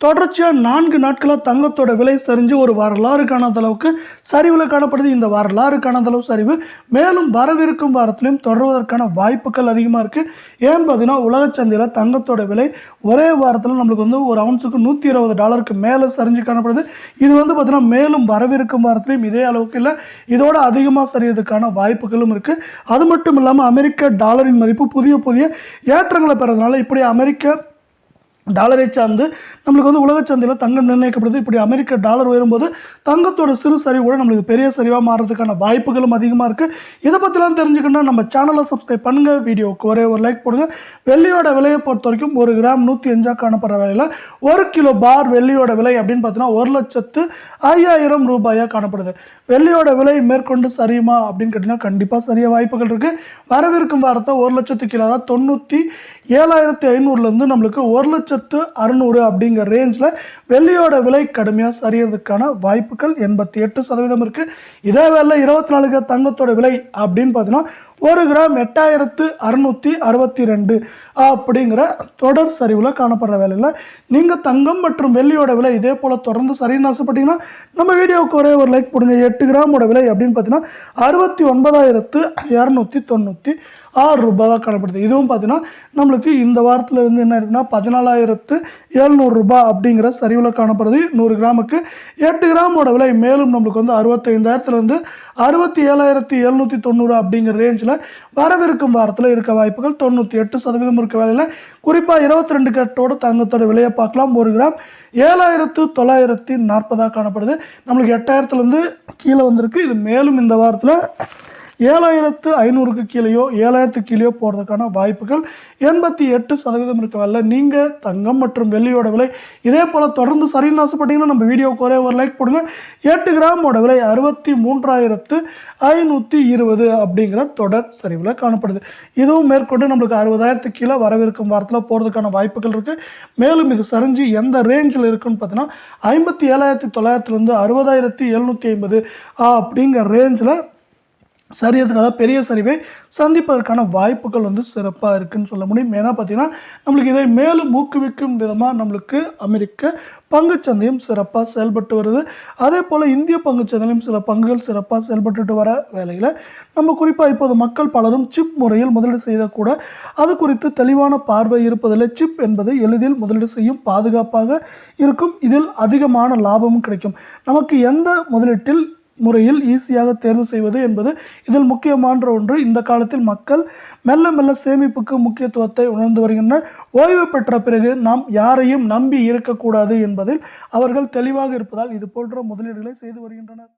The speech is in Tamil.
தொடர்ச்சியாக நான்கு நாட்களாக தங்கத்தோட விலை சரிஞ்சு ஒரு வரலாறு காணாத அளவுக்கு சரிவில் காணப்படுது. இந்த வரலாறு காணாத அளவு சரிவு மேலும் வரவிருக்கும் வாரத்திலையும் தொடர்வதற்கான வாய்ப்புகள் அதிகமாக இருக்குது ஏன் பார்த்தீங்கன்னா உலக சந்தையில் தங்கத்தோட விலை ஒரே வாரத்தில் நம்மளுக்கு வந்து ஒரு அவுன்ஸுக்கு நூற்றி இருபது டாலருக்கு மேலே சரிஞ்சு காணப்படுது. இது வந்து பார்த்தீங்கன்னா மேலும் வரவிருக்கும் வாரத்திலையும் இதே அளவுக்கு இல்லை. இதோட அதிகமாக சரியதுக்கான வாய்ப்புகளும் இருக்குது அது மட்டும் இல்லாமல் அமெரிக்க டாலரின் மதிப்பு புதிய புதிய ஏற்றங்களை பெறதுனால இப்படி அமெரிக்க டாலரை சார்ந்து நம்மளுக்கு வந்து உலக சந்தையில் தங்கம் நிர்ணயிக்கப்படுது. இப்படி அமெரிக்க டாலர் உயரும்போது தங்கத்தோட சிறு சரிவு கூட நம்மளுக்கு பெரிய சரிவாக மாறுறதுக்கான வாய்ப்புகளும் அதிகமாக இருக்குது இதை பற்றிலாம் தெரிஞ்சுக்கணும்னா நம்ம சேனலை சப்ஸ்கிரைப் பண்ணுங்கள் வீடியோவுக்கு ஒரே ஒரு லைக் போடுங்க. வெள்ளியோட விலையை பொறுத்த வரைக்கும் ஒரு கிராம் நூற்றி அஞ்சாக காணப்படுற விலையில் ஒரு கிலோ பார் வெள்ளியோட விலை அப்படின்னு பார்த்தீங்கன்னா ஒரு லட்சத்து ஐயாயிரம் ரூபாயாக காணப்படுது. வெள்ளியோட விலை மேற்கொண்டு சரியுமா அப்படின்னு கேட்டிங்கன்னா கண்டிப்பாக சரிய வாய்ப்புகள் இருக்குது வரவிருக்கும் வாரத்தை ஒரு லட்சத்து இல்லாத தொண்ணூற்றி ஏழாயிரத்தி ஐநூறுலேருந்து நம்மளுக்கு ஒரு லட்சத்து அறுநூறு அப்படிங்கிற ரேஞ்சில் வெள்ளியோட விலை கடுமையாக சரியறதுக்கான வாய்ப்புகள் எண்பத்தி எட்டு சதவீதம் இருக்குது இதே வேலை இருபத்தி நாலுக்கு தங்கத்தோட விலை அப்படின்னு பார்த்தீங்கன்னா ஒரு கிராம் எட்டாயிரத்து அறுநூற்றி அறுபத்தி ரெண்டு அப்படிங்கிற தொடர் சரிவில் காணப்படுற வேலையில் நீங்கள் தங்கம் மற்றும் வெள்ளியோட விலை இதே போல் தொடர்ந்து சரின்னு ஆசைப்பட்டீங்கன்னா நம்ம வீடியோவுக்கு ஒரே ஒரு லைக் போடுங்க எட்டு கிராமோட விலை அப்படின்னு பார்த்தீங்கன்னா அறுபத்தி ஒன்பதாயிரத்து இரநூத்தி தொண்ணூற்றி ஆறு ரூபாவாக காணப்படுது. இதுவும் பார்த்தீங்கன்னா நம்மளுக்கு இந்த வாரத்தில் வந்து என்ன இருக்குன்னா பதினாலாயிரத்து எழுநூறு ரூபாய் அப்படிங்கிற சரிவில் காணப்படுது. நூறு கிராமுக்கு எட்டு கிராமோட விலை மேலும் நம்மளுக்கு வந்து அறுபத்தைந்தாயிரத்துலேருந்து அறுபத்தி ஏழாயிரத்தி எழுநூற்றி தொண்ணூறு அப்படிங்கிற ரேஞ்சில் வரவிருக்கும் வாரத்தில் இருக்க வாய்ப்புகள் தொண்ணூற்றி எட்டு சதவீதம் இருக்க வேலையில் குறிப்பாக இருபத்தி ரெண்டு கட்டோட தங்கத்தோட விலையை பார்க்கலாம். ஒரு கிராம் ஏழாயிரத்து தொள்ளாயிரத்தி நாற்பதாக காணப்படுது. நம்மளுக்கு எட்டாயிரத்துலேருந்து கீழே வந்திருக்கு. இது மேலும் இந்த வாரத்தில் ஏழாயிரத்து ஐநூறுக்கு கீழேயோ ஏழாயிரத்து கீழேயோ போகிறதுக்கான வாய்ப்புகள் எண்பத்தி எட்டு சதவீதம் இருக்க வரல நீங்கள் தங்கம் மற்றும் வெள்ளியோட விலை இதே போல் தொடர்ந்து சரின்னு ஆசைப்பட்டீங்கன்னா நம்ம வீடியோக்கு ஒரே ஒரு லைக் போடுங்க. எட்டு கிராமோட விலை அறுபத்தி மூன்றாயிரத்து ஐநூற்றி இருபது அப்படிங்கிற தொடர் சரிவில் காணப்படுது. இதுவும் மேற்கொண்டு நம்மளுக்கு அறுபதாயிரத்து கீழே வரவிருக்கும் வாரத்தில் போகிறதுக்கான வாய்ப்புகள் இருக்குது மேலும் இது சரிஞ்சு எந்த ரேஞ்சில் இருக்குன்னு பார்த்தீங்கன்னா ஐம்பத்தி ஏழாயிரத்தி தொள்ளாயிரத்துலேருந்து அறுபதாயிரத்தி எழுநூற்றி ஐம்பது அப்படிங்கிற ரேஞ்சில் சரியறதுக்கு அதாவது பெரிய சரிவை சந்திப்பதற்கான வாய்ப்புகள் வந்து சிறப்பாக இருக்குன்னு சொல்ல முடியும். ஏன்னா பார்த்தீங்கன்னா நம்மளுக்கு இதை மேலும் ஊக்குவிக்கும் விதமாக நம்மளுக்கு அமெரிக்க பங்குச்சந்தையும் சிறப்பாக செயல்பட்டு வருது. அதே போல் இந்திய பங்குச்சந்தையிலும் சில பங்குகள் சிறப்பாக செயல்பட்டுட்டு வர வேலையில் நம்ம குறிப்பாக இப்போது மக்கள் பலரும் சிப் முறையில் முதலீடு செய்யக்கூட அது குறித்து தெளிவான பார்வை இருப்பதில்லை. சிப் என்பது எளிதில் முதலீடு செய்யும் பாதுகாப்பாக இருக்கும். இதில் அதிகமான லாபமும் கிடைக்கும். நமக்கு எந்த முதலீட்டில் முறையில் ஈஸியாக தேர்வு செய்வது என்பது இதில் முக்கியமான ஒன்று. இந்த காலத்தில் மக்கள் மெல்ல மெல்ல சேமிப்புக்கு முக்கியத்துவத்தை உணர்ந்து வருகின்றனர் ஓய்வு பெற்ற பிறகு நாம் யாரையும் நம்பி இருக்கக்கூடாது என்பதில் அவர்கள் தெளிவாக இருப்பதால் இது போன்ற முதலீடுகளை செய்து வருகின்றனர்.